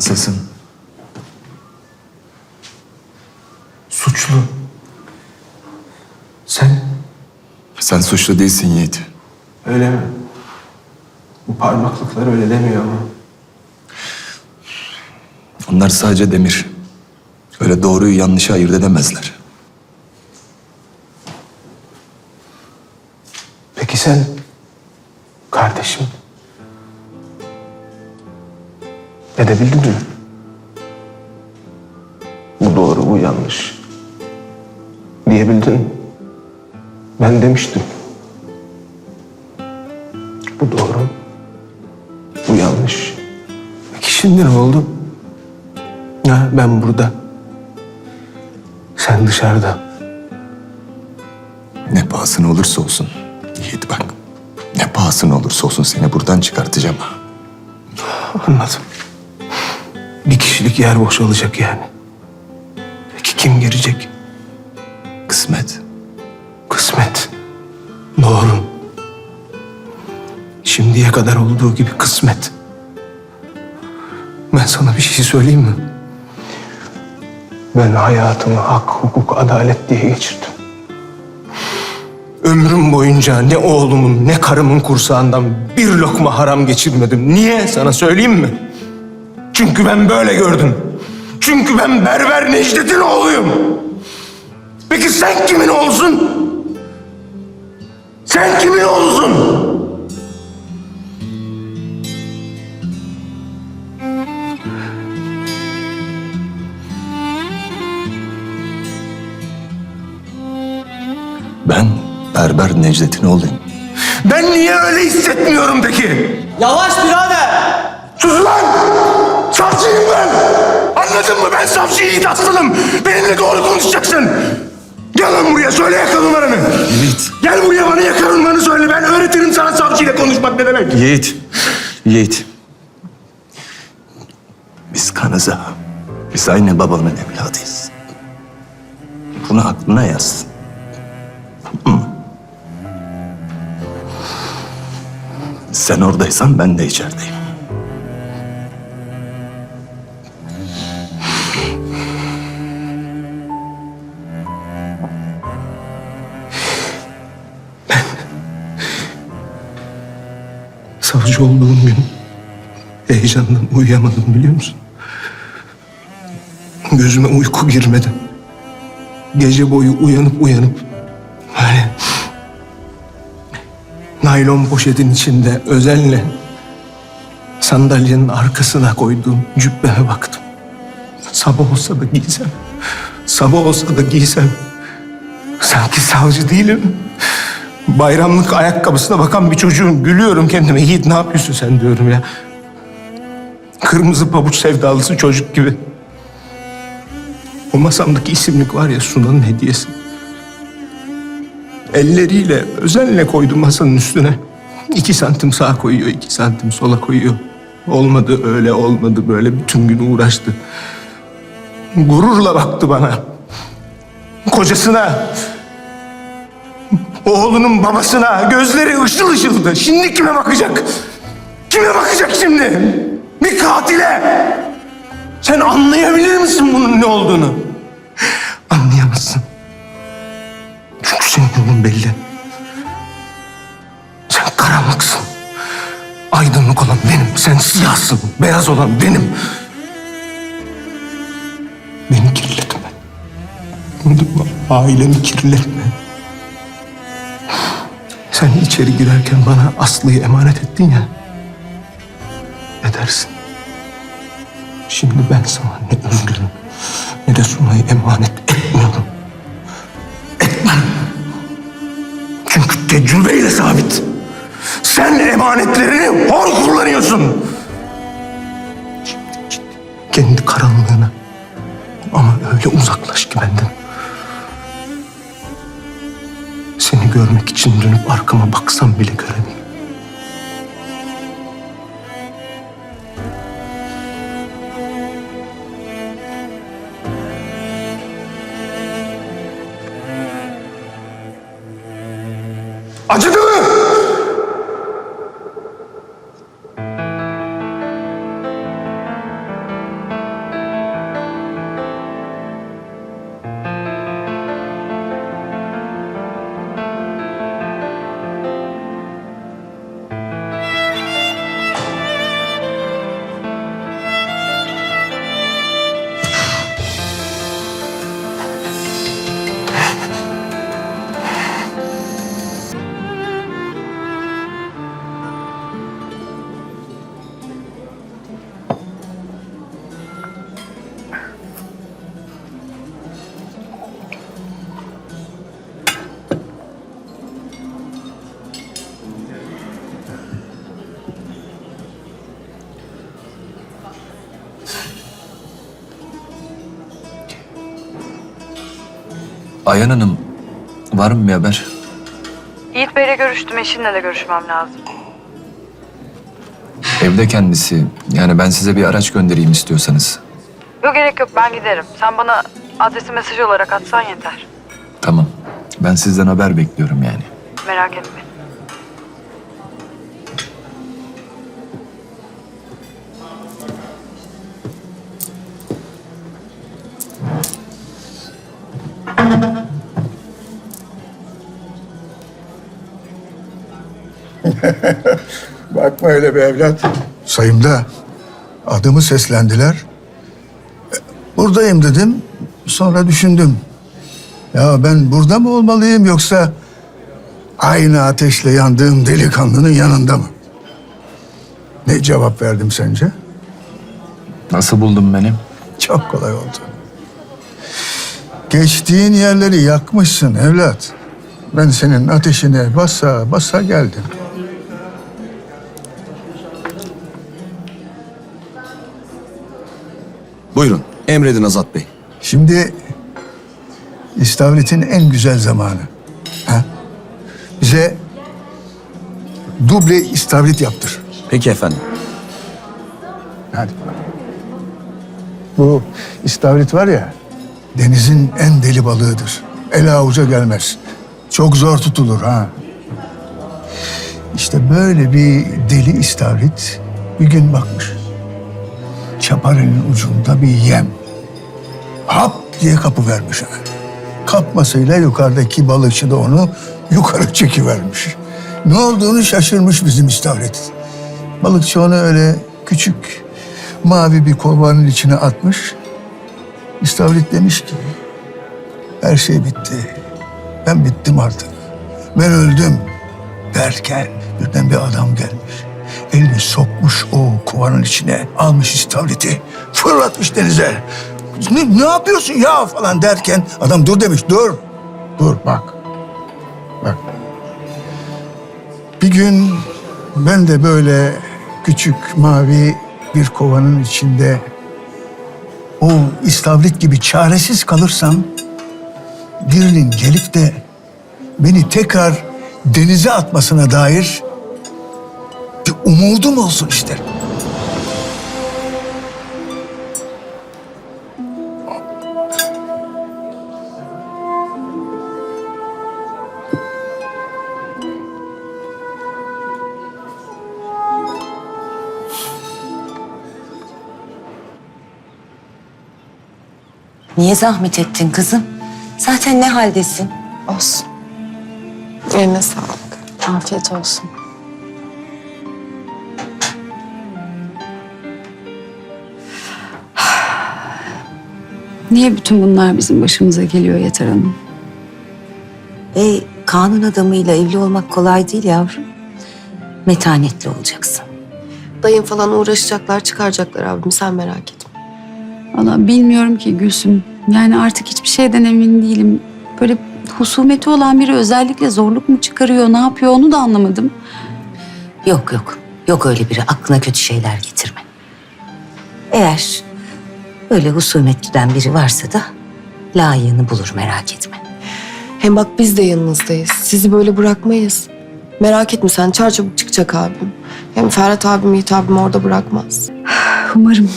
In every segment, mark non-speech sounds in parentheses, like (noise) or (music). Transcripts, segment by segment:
Nasılsın? Suçlu. Sen Sen suçlu değilsin Yiğit. öyle mi? Bu parmaklıklar öyle demiyor ama. Onlar sadece demir. Öyle doğruyu yanlışı ayırt edemezler. Peki sen kardeşim edebildin mi? Bu doğru, bu yanlış. Diyebildin mi? Ben demiştim. Bu doğru, bu yanlış. Peki şimdi ne oldu? Ha, ben burada. Sen dışarıda. Ne pahasına olursa olsun. Yiğit bak. Ne pahasına olursa olsun seni buradan çıkartacağım. Anladım. Bir kişilik yer boşalacak yani. Peki kim girecek? Kısmet. Kısmet. Doğru. Şimdiye kadar olduğu gibi kısmet. Ben sana bir şey söyleyeyim mi? Ben hayatımı hak, hukuk, adalet diye geçirdim. Ömrüm boyunca ne oğlumun ne karımın kursağından bir lokma haram geçirmedim. Niye? Sana söyleyeyim mi? Çünkü ben böyle gördüm. Çünkü ben berber Necdet'in oğluyum. Peki sen kimin oğlusun? Sen kimin oğlusun? Ben berber Necdet'in oğluyum. Ben niye öyle hissetmiyorum peki? Yavaş birader. Sus lan! Savcıyım ben! Anladın mı? Ben savcı Yiğit Aslanım. Benimle doğru konuşacaksın. Gel lan buraya söyle yaka numaranı. Yiğit. Gel buraya bana yaka numaranı söyle. Ben öğretirim sana savcıyla konuşmak ne demek. Yiğit. Yiğit. Biz kanız ha. Biz aynı babanın evladıyız. Bunu aklına yaz. Sen oradaysan ben de içerideyim. Savcı olduğum gün heyecandan uyuyamadım biliyor musun? Gözüme uyku girmedi. Gece boyu uyanıp uyanıp böyle naylon poşetin içinde özenle sandalyenin arkasına koyduğum cübbeme baktım. Sabah olsa da giysem, sabah olsa da giysem sanki savcı değilim. Bayramlık ayakkabısına bakan bir çocuğum. Gülüyorum kendime. Yiğit ne yapıyorsun sen diyorum ya. Kırmızı pabuç sevdalısı çocuk gibi. O masamdaki isimlik var ya Sunan'ın hediyesi. Elleriyle özenle koydu masanın üstüne. İki santim sağa koyuyor, iki santim sola koyuyor. Olmadı öyle, olmadı böyle. Bütün gün uğraştı. Gururla baktı bana. Kocasına, Oğlunun babasına gözleri ışıl ışıldı. Şimdi kime bakacak? Kime bakacak şimdi? Bir katile. Sen anlayabilir misin bunun ne olduğunu? Anlayamazsın. Çünkü senin yolun belli. Sen karanlıksın. Aydınlık olan benim. Sen siyahsın. Beyaz olan benim. Beni kirletme. Anladın? Ailemi kirletme. Sen içeri girerken bana Aslı'yı emanet ettin ya. Edersin. Şimdi ben sana ne Özgür'ü ne de Sunay'ı emanet etmiyorum. Etmem. Çünkü tecrübeyle sabit. Sen emanetlerini hor kullanıyorsun. Şimdi git kendi karanlığına. Ama öyle uzaklaş ki benden. Seni görmek için dönüp arkama baksam bile göremeyim. Acıdı Ayhan Hanım, var mı bir haber? Yiğit Bey'le görüştüm. Eşinle de görüşmem lazım. Evde kendisi. Yani ben size bir araç göndereyim istiyorsanız. Yok gerek yok ben giderim. Sen bana adresi mesaj olarak atsan yeter. Tamam. Ben sizden haber bekliyorum yani. Merak etme. (laughs) Bakma öyle bir evlat. Sayımda adımı seslendiler. Buradayım dedim. Sonra düşündüm. Ya ben burada mı olmalıyım yoksa aynı ateşle yandığım delikanlının yanında mı? Ne cevap verdim sence? Nasıl buldun beni? Çok kolay oldu. Geçtiğin yerleri yakmışsın evlat. Ben senin ateşine basa basa geldim. Buyurun, emredin Azat Bey. Şimdi istavritin en güzel zamanı. Ha? Bize duble istavrit yaptır. Peki efendim. Hadi. Bu istavrit var ya, denizin en deli balığıdır. Ele avuca gelmez. Çok zor tutulur ha. İşte böyle bir deli istavrit bir gün bakmış. Çaparının ucunda bir yem. Hap diye kapı vermiş. Kapmasıyla yukarıdaki balıkçı da onu yukarı çekivermiş. Ne olduğunu şaşırmış bizim istavrit. Balıkçı onu öyle küçük mavi bir kovanın içine atmış. İstavrit demiş ki her şey bitti. Ben bittim artık. Ben öldüm derken birden bir adam gelmiş. Elini sokmuş o kovanın içine, almış istavriti, fırlatmış denize. Ne, ne yapıyorsun ya falan derken adam dur demiş, dur. Dur bak. Bak. Bir gün ben de böyle küçük mavi bir kovanın içinde o istavrit gibi çaresiz kalırsam birinin gelip de beni tekrar denize atmasına dair umudum olsun isterim. Niye zahmet ettin kızım? Zaten ne haldesin? Olsun. Eline sağlık. Afiyet olsun. Niye bütün bunlar bizim başımıza geliyor Yeter Hanım? E, kanun adamıyla evli olmak kolay değil yavrum. Metanetli olacaksın. Dayın falan uğraşacaklar, çıkaracaklar abim. Sen merak etme. Valla bilmiyorum ki Gülsüm. Yani artık hiçbir şeyden emin değilim. Böyle husumeti olan biri özellikle zorluk mu çıkarıyor, ne yapıyor onu da anlamadım. Yok yok. Yok öyle biri. Aklına kötü şeyler getirme. Eğer öyle husumetliden biri varsa da layığını bulur merak etme. Hem bak biz de yanınızdayız. Sizi böyle bırakmayız. Merak etme sen çarçabuk çıkacak abim. Hem Ferhat abim, Yiğit abim orada bırakmaz. (sighs) Umarım.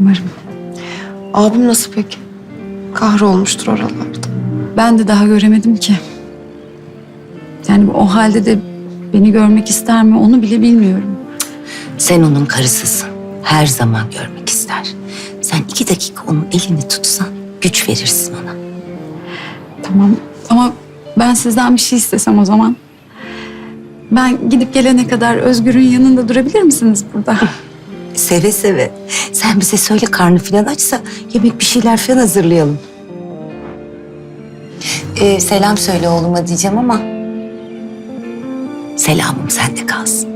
Umarım. Abim nasıl peki? Kahrolmuştur oralarda. Ben de daha göremedim ki. Yani o halde de beni görmek ister mi onu bile bilmiyorum. Sen onun karısısın. Her zaman görmek ister. Sen iki dakika onun elini tutsan güç verirsin ona. Tamam ama ben sizden bir şey istesem o zaman. Ben gidip gelene kadar Özgür'ün yanında durabilir misiniz burada? (laughs) Seve seve. Sen bize söyle karnı falan açsa yemek bir şeyler falan hazırlayalım. Ee, selam söyle oğluma diyeceğim ama... Selamım sende kalsın.